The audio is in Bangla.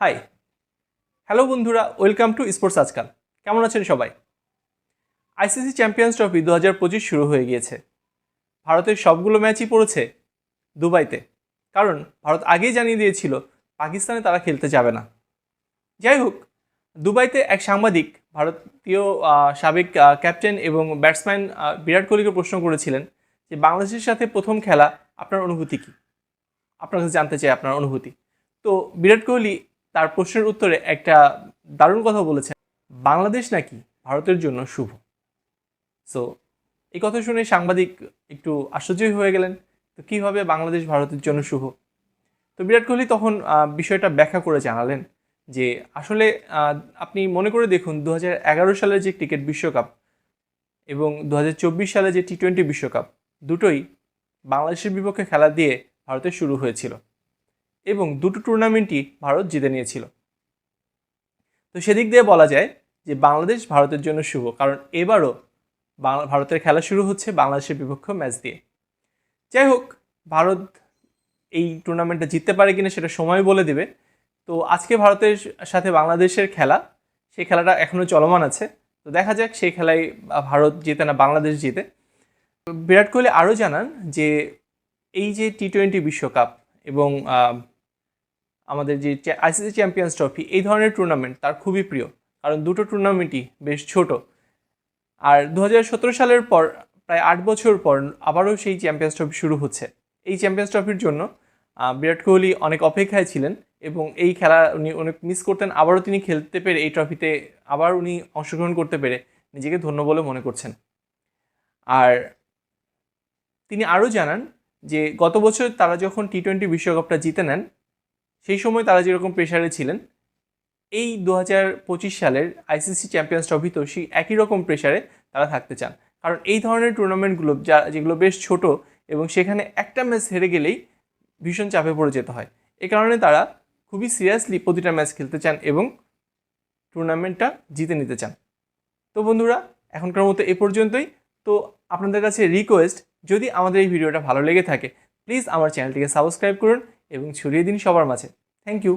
হাই হ্যালো বন্ধুরা. ওয়েলকাম টু স্পোর্টস আজকাল কেমন আছেন সবাই? আইসিসি চ্যাম্পিয়ন্স ট্রফি দু হাজার পঁচিশ শুরু হয়ে গিয়েছে। ভারতের সবগুলো ম্যাচই পড়েছে দুবাইতে। কারণ ভারত আগেই জানিয়ে দিয়েছিল, পাকিস্তানে তারা খেলতে যাবে না। যাই হোক, দুবাইতে এক সাংবাদিক ভারতীয় সাবেক ক্যাপ্টেন এবং ব্যাটসম্যান বিরাট কোহলিকে প্রশ্ন করেছিলেন যে, বাংলাদেশের সাথে প্রথম খেলা আপনার অনুভূতি কী? আপনার কাছে জানতে চাই আপনার অনুভূতি। তো বিরাট কোহলি তার প্রশ্নের উত্তরে একটা দারুণ কথা বলেছেন। বাংলাদেশ নাকি ভারতের জন্য শুভ? সো এই কথা শুনে সাংবাদিক একটু আশ্চর্যই হয়ে গেলেন, তো কীভাবে বাংলাদেশ ভারতের জন্য শুভ? তো বিরাট কোহলি তখন বিষয়টা ব্যাখ্যা করে জানালেন যে আসলে আপনি মনে করে দেখুন দু হাজার এগারো সালের যে ক্রিকেট বিশ্বকাপ এবং দু হাজার চব্বিশ সালে যে টি টোয়েন্টি বিশ্বকাপ, দুটোই বাংলাদেশের বিপক্ষে খেলা দিয়ে ভারতে শুরু হয়েছিল। এবং দুটো টুর্নামেন্টই ভারত জিতে নিয়েছিল। তো সেদিক দিয়ে বলা যায় যে বাংলাদেশ ভারতের জন্য শুভ, কারণ এবারও ভারতের খেলা শুরু হচ্ছে বাংলাদেশের বিপক্ষ ম্যাচ দিয়ে। যাই হোক, ভারত এই টুর্নামেন্টটা জিততে পারে কিনা সেটা সময় বলে দেবে। তো আজকে ভারতের সাথে বাংলাদেশের খেলা, সেই খেলাটা এখনও চলমান আছে। তো দেখা যাক সেই খেলায় ভারত জিতে না বাংলাদেশ জিতে। বিরাট কোহলি আরও জানান যে এই যে টি টোয়েন্টি বিশ্বকাপ এবং আমাদের যে আইসিসি চ্যাম্পিয়ন্স ট্রফি এই ধরনের টুর্নামেন্ট তার খুবই প্রিয়। কারণ দুটো টুর্নামেন্টই বেশ ছোট। আর দু হাজার সতেরো সালের পর, প্রায় আট বছর পর আবারও সেই চ্যাম্পিয়ন্স ট্রফি শুরু হচ্ছে। এই চ্যাম্পিয়ন্স ট্রফির জন্য বিরাট কোহলি অনেক অপেক্ষায় ছিলেন এবং এই খেলা উনি অনেক মিস করতেন। আবারও তিনি খেলতে পেরে এই ট্রফিতে আবার উনি অংশগ্রহণ করতে পেরে নিজেকে ধন্য বলে মনে করছেন। আর তিনি আরও জানান যে, গত বছর তারা যখন টি টোয়েন্টি বিশ্বকাপটা জিতে নেন সেই সময় তারা যেরকম প্রেশারে ছিলেন, এই দু হাজার পঁচিশ সালের আইসিসি চ্যাম্পিয়ন্স ট্রফিতেও সেই একই রকম প্রেশারে তারা থাকতে চান। কারণ এই ধরনের টুর্নামেন্টগুলো যা, যেগুলো বেশ ছোট এবং সেখানে একটা ম্যাচ হেরে গেলেই ভীষণ চাপে পড়ে যেতে হয়। এ কারণে তারা খুবই সিরিয়াসলি প্রতিটা ম্যাচ খেলতে চান এবং টুর্নামেন্টটা জিতে নিতে চান। তো বন্ধুরা, এখনকার মতো এ পর্যন্তই। তো আপনাদের কাছে রিকোয়েস্ট যদি আমাদের এই ভিডিওটা ভালো লেগে থাকে প্লিজ আমার চ্যানেলটিকে সাবস্ক্রাইব করুন এবং ছড়িয়ে দিন সবার মাঝে। Thank you